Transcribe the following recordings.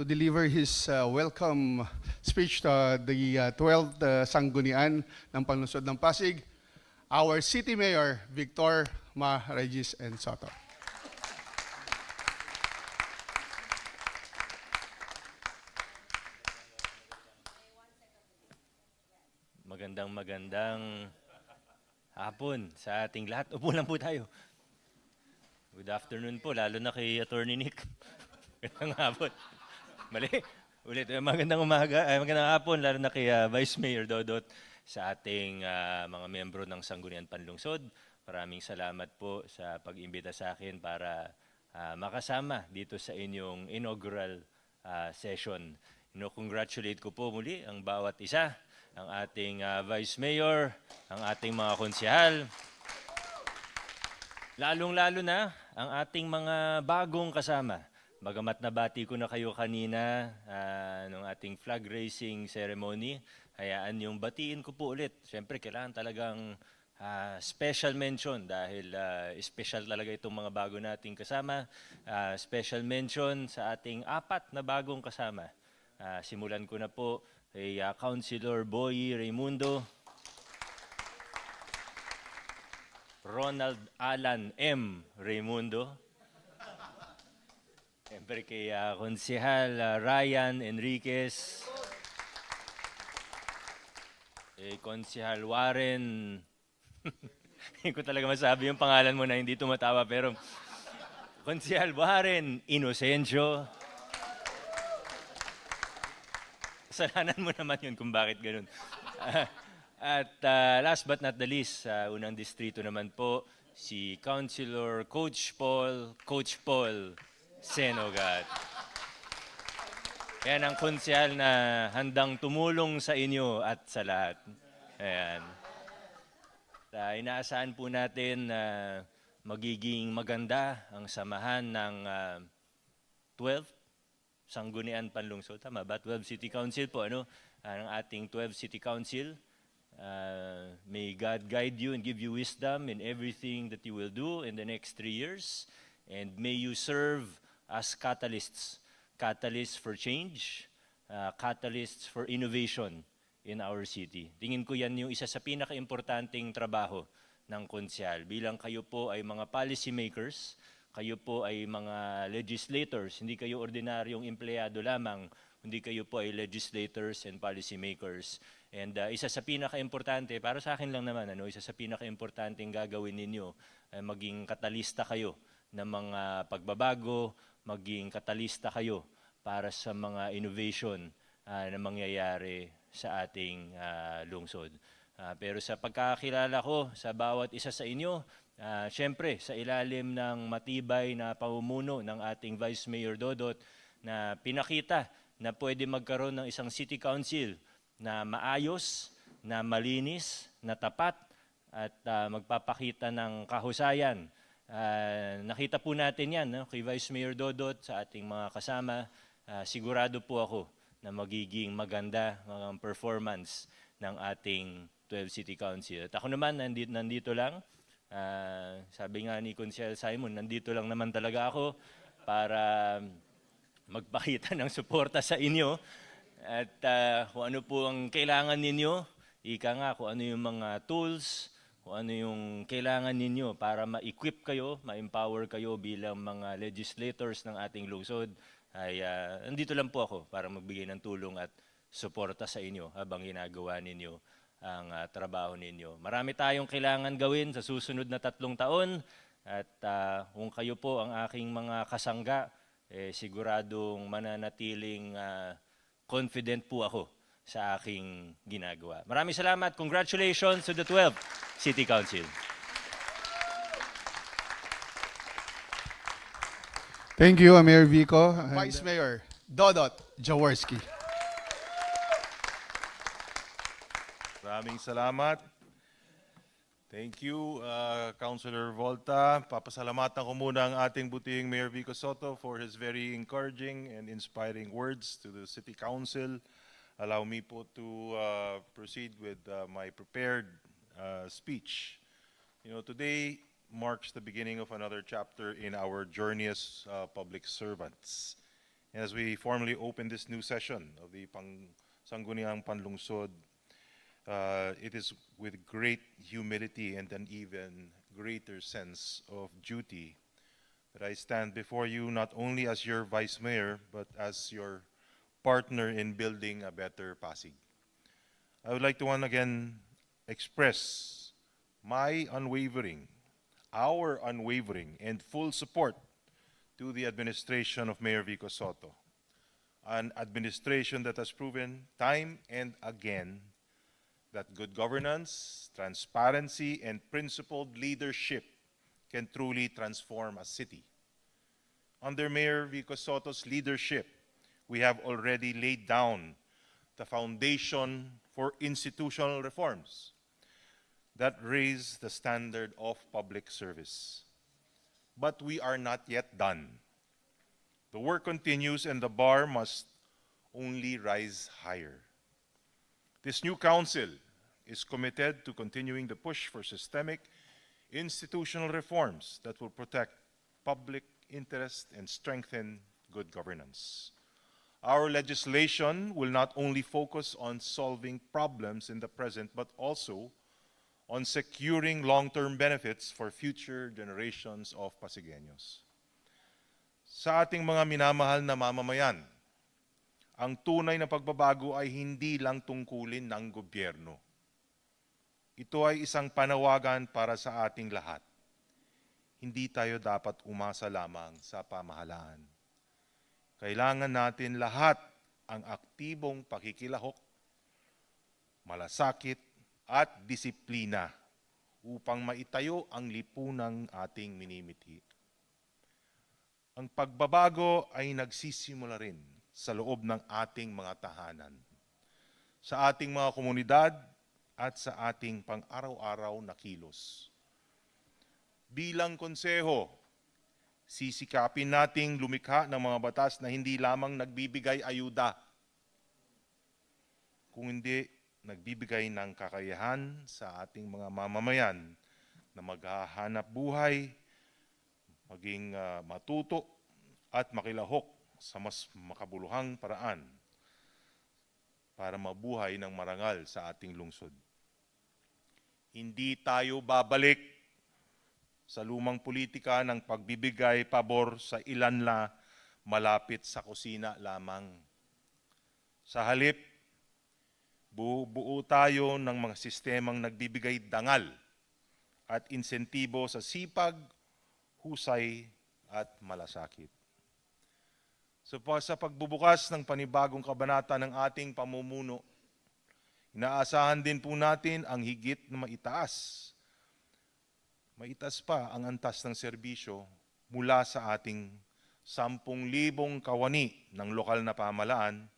to deliver his uh, welcome speech to uh, the uh, 12th uh, Sanggunian ng Panlusod ng Pasig, our City Mayor, Victor Ma Regis and Soto. Magandang magandang hapon sa ating lahat. Upo lang po tayo. Good afternoon po, lalo na kay Attorney Nick. Magandang hapon. Mali. Ulit, eh, magandang umaga, eh, magandang hapon, lalo na kay ah, Vice Mayor Dodot sa ating ah, mga membro ng Sanggunian Panlungsod. Maraming salamat po sa pag-imbita sa akin para ah, makasama dito sa inyong inaugural ah, session. Ino-congratulate ko po muli ang bawat isa, ang ating ah, Vice Mayor, ang ating mga konsihal, Lalong-lalo na ang ating mga bagong kasama. Bagamat nabati ko na kayo kanina ah, nung ating flag raising ceremony, hayaan yung batiin ko po ulit. Siyempre, kailangan talagang ah, special mention dahil ah, special talaga itong mga bago nating kasama. Ah, special mention sa ating apat na bagong kasama. Ah, simulan ko na po kay ah, Councilor Boy Raimundo, Ronald Alan M. Raimundo. Siyempre kay ah, Konsehal ah, Ryan Enriquez. Kay Konsehal Warren. Hindi ko talaga masabi yung pangalan mo na hindi tumatawa pero Konsehal Warren Inocencio. Kasalanan mo naman yun kung bakit ganun. At ah, last but not the least, sa unang distrito naman po, si Councilor Coach Paul, Coach Paul Senogat. Yan ang konsyal na handang tumulong sa inyo at sa lahat. Ayan. Uh, inaasahan po natin na magiging maganda ang samahan ng ah, 12 Sanggunian Panlungsod. Tama ba? 12 City Council po, ano? Ang ating 12 City Council. Uh, may God guide you and give you wisdom in everything that you will do in the next three years. And may you serve as catalysts. Catalysts for change, uh, catalysts for innovation in our city. Tingin ko yan yung isa sa pinaka-importanting trabaho ng konsyal. Bilang kayo po ay mga policy makers, kayo po ay mga legislators, hindi kayo ordinaryong empleyado lamang, hindi kayo po ay legislators and policy makers. And uh, isa sa pinaka-importante, para sa akin lang naman, ano, isa sa pinaka-importanting gagawin ninyo, ay maging katalista kayo ng mga pagbabago, maging katalista kayo para sa mga innovation ah, na mangyayari sa ating ah, lungsod. Ah, pero sa pagkakilala ko sa bawat isa sa inyo, ah, syempre sa ilalim ng matibay na pamumuno ng ating Vice Mayor Dodot na pinakita na pwede magkaroon ng isang city council na maayos, na malinis, na tapat at ah, magpapakita ng kahusayan. Ah, nakita po natin yan no? kay Vice Mayor Dodot sa ating mga kasama. Ah, sigurado po ako na magiging maganda ang performance ng ating 12 City Council. At ako naman, nandito, nandito lang. Ah, sabi nga ni Consel Simon, nandito lang naman talaga ako para magpakita ng suporta sa inyo. At ah, kung ano po ang kailangan ninyo, ika nga kung ano yung mga tools, kung ano yung kailangan ninyo para ma-equip kayo, ma-empower kayo bilang mga legislators ng ating lungsod, ay ah, nandito lang po ako para magbigay ng tulong at suporta sa inyo habang ginagawa ninyo ang ah, trabaho ninyo. Marami tayong kailangan gawin sa susunod na tatlong taon at ah, kung kayo po ang aking mga kasangga, eh, siguradong mananatiling ah, confident po ako sa aking ginagawa. Maraming salamat. Congratulations to the 12 City Council. Thank you, Mayor Vico. Vice Mayor Dodot Jaworski. Maraming salamat. Thank you, uh, Councilor Volta. Papasalamatan ko muna ang ating butihing Mayor Vico Soto for his very encouraging and inspiring words to the City Council. Allow me po to uh, proceed with uh, my prepared uh, speech. You know, today marks the beginning of another chapter in our journey as uh, public servants. as we formally open this new session of the Pang Sangguniang Panlungsod, uh, it is with great humility and an even greater sense of duty that I stand before you not only as your Vice Mayor, but as your partner in building a better Pasig. I would like to once again express my unwavering, our unwavering and full support to the administration of Mayor Vico Soto, an administration that has proven time and again that good governance, transparency, and principled leadership can truly transform a city. Under Mayor Vico Soto's leadership, we have already laid down the foundation for institutional reforms that raise the standard of public service. But we are not yet done. The work continues and the bar must only rise higher. This new council is committed to continuing the push for systemic institutional reforms that will protect public interest and strengthen good governance. Our legislation will not only focus on solving problems in the present, but also on securing long-term benefits for future generations of Pasigueños. Sa ating mga minamahal na mamamayan, ang tunay na pagbabago ay hindi lang tungkulin ng gobyerno. Ito ay isang panawagan para sa ating lahat. Hindi tayo dapat umasa lamang sa pamahalaan. Kailangan natin lahat ang aktibong pakikilahok, malasakit at disiplina upang maitayo ang lipunang ating minimithi. Ang pagbabago ay nagsisimula rin sa loob ng ating mga tahanan, sa ating mga komunidad at sa ating pang-araw-araw na kilos. Bilang konseho, sisikapin nating lumikha ng mga batas na hindi lamang nagbibigay ayuda, kung hindi nagbibigay ng kakayahan sa ating mga mamamayan na maghahanap buhay, maging ah, matuto at makilahok sa mas makabuluhang paraan para mabuhay ng marangal sa ating lungsod. Hindi tayo babalik sa lumang politika ng pagbibigay pabor sa ilan na malapit sa kusina lamang. Sa halip, buo tayo ng mga sistemang nagbibigay dangal at insentibo sa sipag, husay at malasakit. So sa pagbubukas ng panibagong kabanata ng ating pamumuno, inaasahan din po natin ang higit na maitaas maitas pa ang antas ng serbisyo mula sa ating 10,000 kawani ng lokal na pamalaan,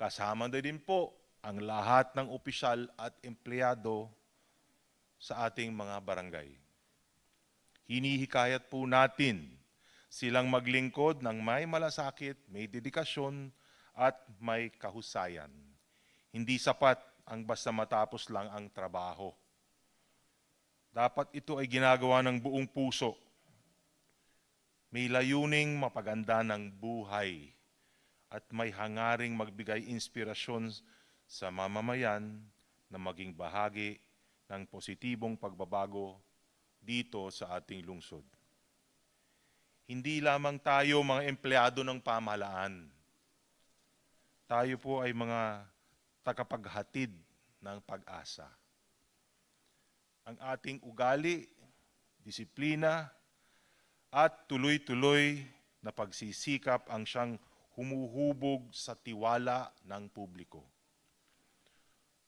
kasama na din po ang lahat ng opisyal at empleyado sa ating mga barangay. Hinihikayat po natin silang maglingkod ng may malasakit, may dedikasyon at may kahusayan. Hindi sapat ang basta matapos lang ang trabaho dapat ito ay ginagawa ng buong puso. May layuning mapaganda ng buhay at may hangaring magbigay inspirasyon sa mamamayan na maging bahagi ng positibong pagbabago dito sa ating lungsod. Hindi lamang tayo mga empleyado ng pamahalaan. Tayo po ay mga tagapaghatid ng pag-asa ang ating ugali, disiplina, at tuloy-tuloy na pagsisikap ang siyang humuhubog sa tiwala ng publiko.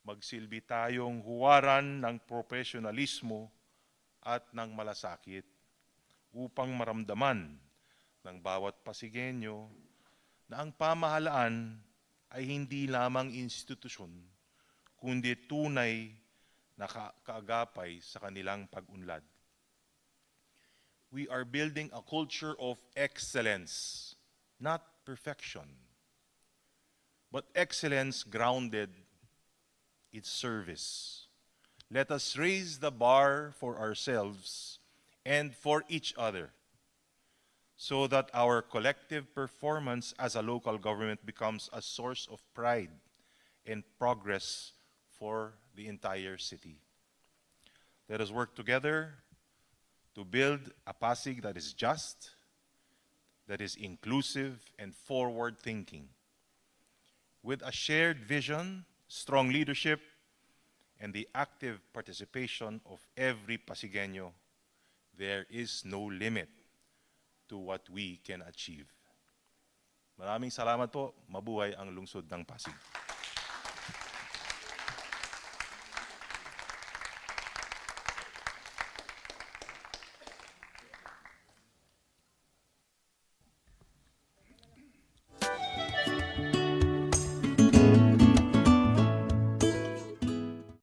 Magsilbi tayong huwaran ng profesionalismo at ng malasakit upang maramdaman ng bawat Pasigenyo na ang pamahalaan ay hindi lamang institusyon, kundi tunay na ka- kaagapay sa kanilang pag-unlad. We are building a culture of excellence, not perfection, but excellence grounded its service. Let us raise the bar for ourselves and for each other so that our collective performance as a local government becomes a source of pride and progress for the entire city. Let us work together to build a Pasig that is just, that is inclusive, and forward thinking. With a shared vision, strong leadership, and the active participation of every Pasigueño, there is no limit to what we can achieve. Maraming salamat po. Mabuhay ang lungsod ng Pasig.